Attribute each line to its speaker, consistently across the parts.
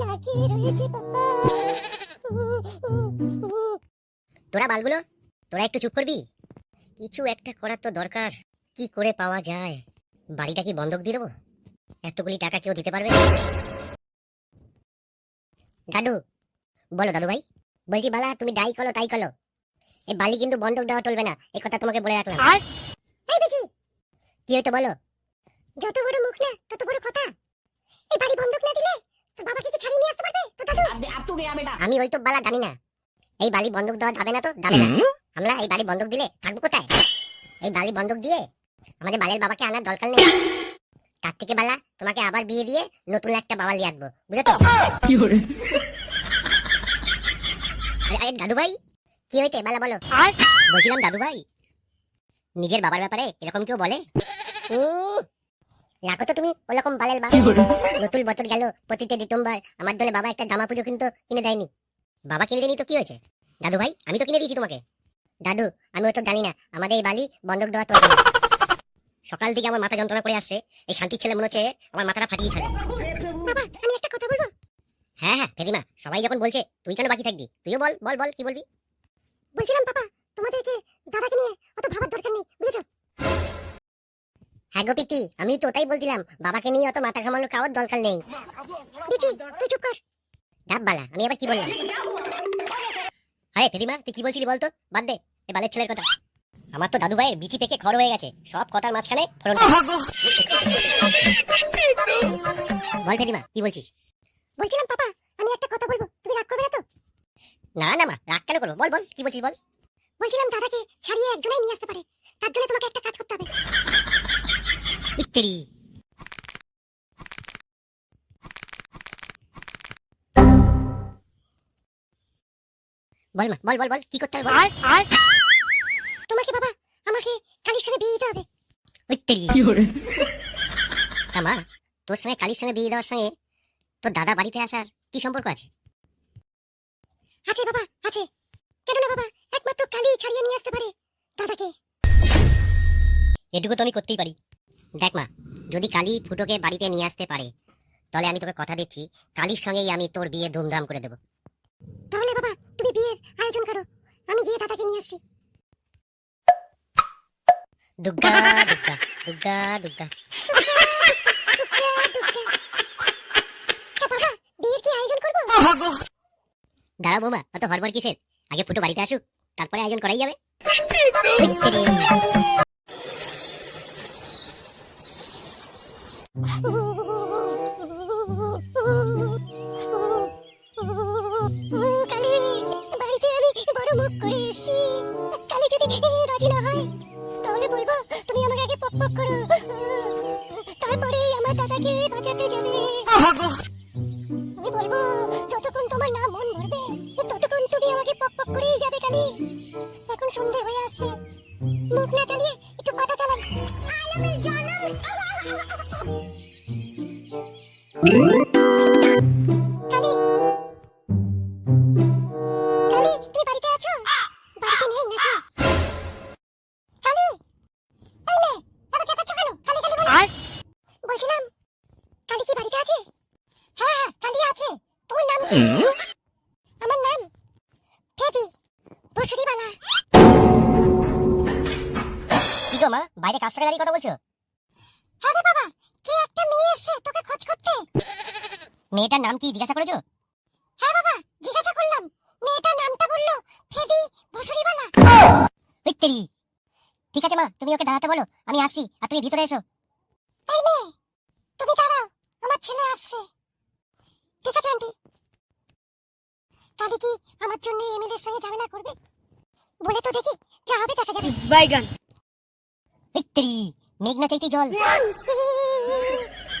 Speaker 1: রয়েছে বাবা
Speaker 2: তোরা বালগুলো তোরা একটু চুপ করবি? কিছু একটা করার তো দরকার। কি করে পাওয়া যায়? বাড়িটা কি বন্ধক দিয়ে দেবো? এতগুলি টাকা কেউ দিতে পারবে? দাদু বলো দাদু ভাই বলছি বালা তুমি ডাই করো তাই করো। এই বালি কিন্তু বন্ধক দেওয়া চলবে না এই কথা তোমাকে বলে রাখলাম। কি হয়তো বলো?
Speaker 1: যত বড় মুখ না তত বড় কথা। এই বাড়ি বন্ধক না দিলে দাদু।
Speaker 2: আমি ওই তো বালা জানি না। এই বালি বন্দুক দেওয়া যাবে না তো? যাবে না। আমরা এই বালি বন্দুক দিলে থাকব কোথায়? এই বালি বন্দুক দিয়ে আমাদের বালের বাবাকে আনার দরকার নেই। তার থেকে বালা তোমাকে আবার বিয়ে দিয়ে নতুন একটা বাবা বুঝলে তো? কি আরে দাদু ভাই কি হইতে বালা বলো। বলছিলাম দাদু ভাই নিজের বাবার ব্যাপারে এরকম কেউ বলে? রাখো তো তুমি ওরকম বালের বাবা নতুন বছর গেল প্রতিতে ডিসেম্বর আমার জন্য বাবা একটা জামা পুজো কিন্তু কিনে দেয়নি। বাবা কিনে দেয়নি তো কি হয়েছে? দাদু ভাই আমি তো কিনে দিয়েছি তোমাকে। দাদু আমি তো জানি না আমাদের এই বালি বন্ধক দেওয়া তো সকাল থেকে আমার মাথা যন্ত্রণা করে আসছে এই শান্তির ছেলে মনে হচ্ছে আমার মাথাটা ফাটিয়ে ছাড়ে
Speaker 1: বাবা আমি একটা কথা বলব?
Speaker 2: হ্যাঁ হ্যাঁ ফেরিমা সবাই যখন বলছে তুই কেন বাকি থাকবি? তুইও বল বল বল কি বলবি?
Speaker 1: বলছিলাম
Speaker 2: হ্যাঁ গো পিতি আমি তো ওটাই বলছিলাম বাবাকে নিয়ে অত মাথা ঘামানোর খাওয়ার দরকার নেই।
Speaker 1: বিজি তুই চুপ কর।
Speaker 2: ডাববালা আমি আবার কি বললাম? আরে ফেরিমা তুই কি বলছিলি বলতো? বাদ দে এ বালের ছেলের কথা। আমার তো দাদু ভাইয়ের বিচি পেকে খড় হয়ে গেছে সব কথার মাঝখানে ফোড়ন বল ফেরিমা কি বলছিস?
Speaker 1: বলছিলাম পাপা আমি একটা কথা বলব তুমি রাগ করবে না তো?
Speaker 2: না না মা রাগ কেন করব? বল বল কি বলছিস বল?
Speaker 1: বলছিলাম দাদাকে ছাড়িয়ে একজনাই নিয়ে আসতে পারে তার জন্য তোমাকে একটা কাজ করতে হবে।
Speaker 2: ইত্তেরি বল মা বল বল বল কি করতে হবে বল।
Speaker 1: তোমাকে বাবা আমাকে কালির সাথে বিয়ে দিতে হবে।
Speaker 2: তা মা তোর সঙ্গে কালির সঙ্গে বিয়ে দেওয়ার সঙ্গে তোর দাদা বাড়িতে আসার কি সম্পর্ক আছে?
Speaker 1: আছে বাবা আছে। কেন না বাবা একমাত্র কালি ছাড়িয়ে নিয়ে আসতে পারে দাদাকে।
Speaker 2: এটুকু তো আমি করতেই পারি। দেখ মা যদি কালী ফুটোকে বাড়িতে নিয়ে আসতে পারে তাহলে আমি তোকে কথা দিচ্ছি কালীর সঙ্গেই আমি তোর বিয়ে ধুমধাম করে দেবো।
Speaker 1: তাহলে বাবা তুমি বিয়ের আয়োজন করো। আমি গিয়ে দাদাকে নিয়ে বাবা বিয়ের কি আয়োজন করব?
Speaker 2: দাঁড়া বৌমা অত হরবর কিসের? আগে ফুটো বাড়িতে আসুক তারপরে আয়োজন করাই যাবে।
Speaker 1: কালি আমি বড় মুখ করে কালি যদি না হয় তাহলে বলব তুমি আমাকে আগে পক পক করো তারপরে আমার দাদাকে বাঁচাতে যতক্ষণ তোমার না মন ভরবে, ততক্ষণ তুমি আমাকে পক পক করেই যাবে কালি। আমার নাম ফেদি বসুরিবালা।
Speaker 2: কি গো মা বাইরে কার সঙ্গে দাঁড়িয়ে কথা বলছো?
Speaker 1: হ্যাঁ রে বাবা তোকে খোঁজ করতে।
Speaker 2: মেয়েটার নাম কি জিজ্ঞাসা করেছ?
Speaker 1: হ্যাঁ বাবা জিজ্ঞাসা করলাম। মেয়েটার নামটা বলল ফেদি ভুসুরিবালা
Speaker 2: উইত্তেরি ঠিক আছে মা তুমি ওকে দাঁড়াতে বলো আমি আসি আর তুমি ভিতরে এসো।
Speaker 1: এই মেয়ে তুমি দাঁড়াও আমার ছেলে আসছে। ঠিক আছে আন্টি। কালি কি আমার জন্য এমিলের সঙ্গে ঝামেলা করবে? বলে তো দেখি যা হবে দেখা যাবে।
Speaker 2: বাইগান। ইত্রি মেঘনা চাইতে জল।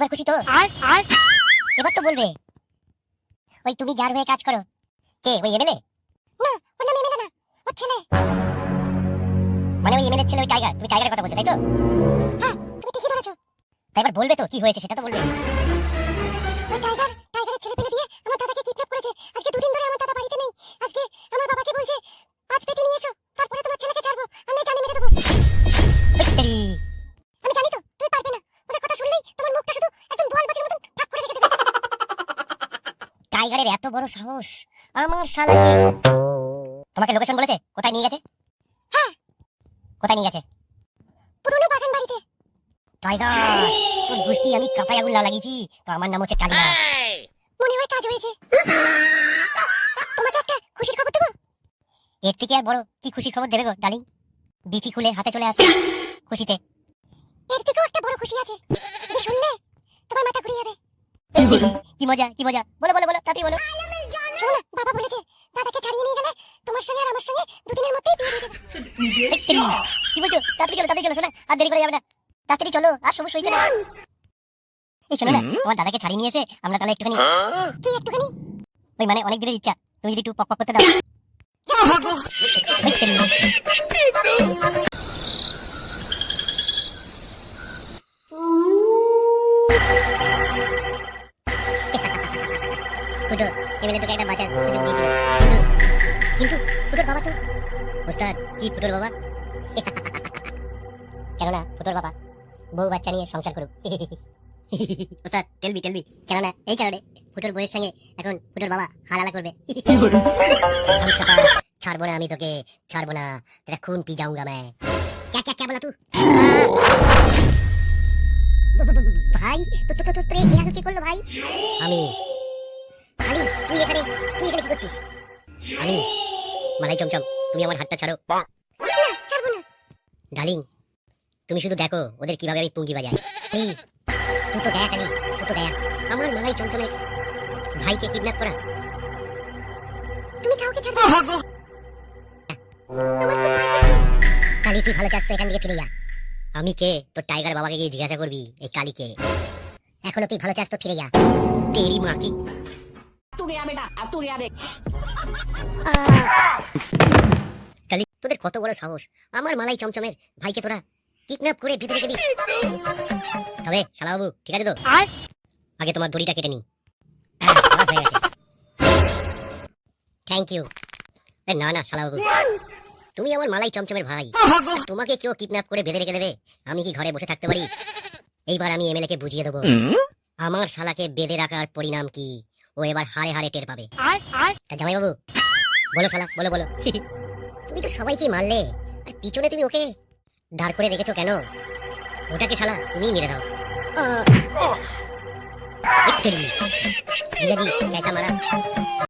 Speaker 2: এবার খুশি তো?
Speaker 3: আর আর?
Speaker 2: এবার তো বলবে। ওই তুমি যার হয়ে কাজ করো। কে ওই এমএলএ?
Speaker 1: না ওর নাম এমএলএ না ওর ছেলে।
Speaker 2: মানে ওই এমএলএ ছেলে ওই টাইগার তুমি টাইগারের কথা বলছো তাই তো?
Speaker 1: হ্যাঁ তুমি ঠিকই ধরেছো।
Speaker 2: তাই এবার বলবে তো কি হয়েছে সেটা তো বলবে।
Speaker 1: ওই টাইগার
Speaker 2: সাহস? আমার শালাকে তোমাকে লোকেশন বলেছে? কোথায় নিয়ে গেছে?
Speaker 1: হ্যাঁ।
Speaker 2: কোথায় নিয়ে গেছে?
Speaker 1: পুরনো বাগান বাড়িতে।
Speaker 2: টাইগার তোর গুষ্টি আমি কাপাই আগুন লাগিয়েছি। তো আমার নাম হচ্ছে কালিয়া
Speaker 1: মনে হয় কাজ হয়েছে। তোমাকে একটা খুশির খবর দেবো?
Speaker 2: এর থেকে আর বড় কি খুশি খবর দেবে গো ডালিং বিচি খুলে হাতে চলে আসে খুশিতে।
Speaker 1: এর থেকেও একটা বড় খুশি আছে। শুনলে তোমার মাথা ঘুরিয়ে যাবে।
Speaker 2: কি মজা কি মজা? বলো বলো বলো তাড়াতাড়ি বলো।
Speaker 1: শোনো না বাবা বলেছে দাদাকে ছাড়িয়ে নিয়ে গেলে তোমার সঙ্গে আর আমার সঙ্গে দুদিনের মধ্যেই বিয়ে দিয়ে দেবে।
Speaker 2: কি বলছো? তাড়াতাড়ি চলো তাড়াতাড়ি চলো শোনা আর দেরি করে যাবে না। তাড়াতাড়ি চলো আর সময় হয়েছে না? এই শোনো না তোমার দাদাকে ছাড়িয়ে নিয়ে এসে আমরা তাহলে একটুখানি
Speaker 1: কি একটুখানি?
Speaker 2: ওই মানে অনেক দিনের ইচ্ছা। তুমি যদি একটু পক পক করতে দাও। এই তেরি। তোকে একটা সুযোগ দিয়েছিল। কিন্তু কিন্তু ফুটোর বাবা তো? ওস্তাদ কি ফুটোর বাবা? কেননা ফুটোর বাবা বউ বাচ্চা নিয়ে সংসার করুক। ওস্তাদ টেলবি টেলবি। কেননা এই কারণে ফুটোর বইয়ের সঙ্গে এখন ফুটোর বাবা হালালা করবে। ছাড়বো না আমি তোকে ছাড়বো না। তেরা খুন পি যাউঙ্গা ভাই তো তো তো কি করল ভাই? আমি খালি তুই এখানে তুই এখানে কি করছিস? আমি মালাই চমচম তুমি আমার হাতটা ছাড়ো।
Speaker 1: না ছাড়বো না।
Speaker 2: ডার্লিং তুমি শুধু দেখো ওদের কীভাবে আমি পুঙ্গি বাজাই। এই তুই তো গায়া কালি তুই তো গায়া। আমার মালাই চমচমের ভাইকে কিডন্যাপ করা।
Speaker 1: তুমি কাউকে ছাড়বে।
Speaker 2: কালি তুই ভালো চাস তো এখান থেকে ফিরে যা। আমি কে? তোর টাইগার বাবাকে গিয়ে জিজ্ঞাসা করবি এই কালীকে। এখনও তুই ভালো চাস তো ফিরে যা। তেরি মা কি
Speaker 3: तू गया बेटा अब तू गया देख
Speaker 2: কালি তোদের কত বড় সাহস আমার মালাই চমচমের ভাইকে তোরা কিডন্যাপ করে ভিতরে রেখে দিস তবে শালা বাবু ঠিক আছে তো আগে তোমার দড়িটা কেটে নি হয়ে গেছে থ্যাংক ইউ না না শালা বাবু তুমি আমার মালাই চমচমের ভাই আর তোমাকে কেউ কিডন্যাপ করে বেঁধে রেখে দেবে আমি কি ঘরে বসে থাকতে পারি এইবার আমি এমএলএ কে বুঝিয়ে দেবো আমার শালাকে বেঁধে রাখার পরিণাম কি ও এবার হারে হারে টের পাবে। তা জামাই বাবু বলো শালা বলো বলো। তুমি তো সবাইকে মারলে আর পিছনে তুমি ওকে দাঁড় করে রেখেছো কেন? ওটাকে শালা তুমি মেরে দাও। জিজাজি মারা।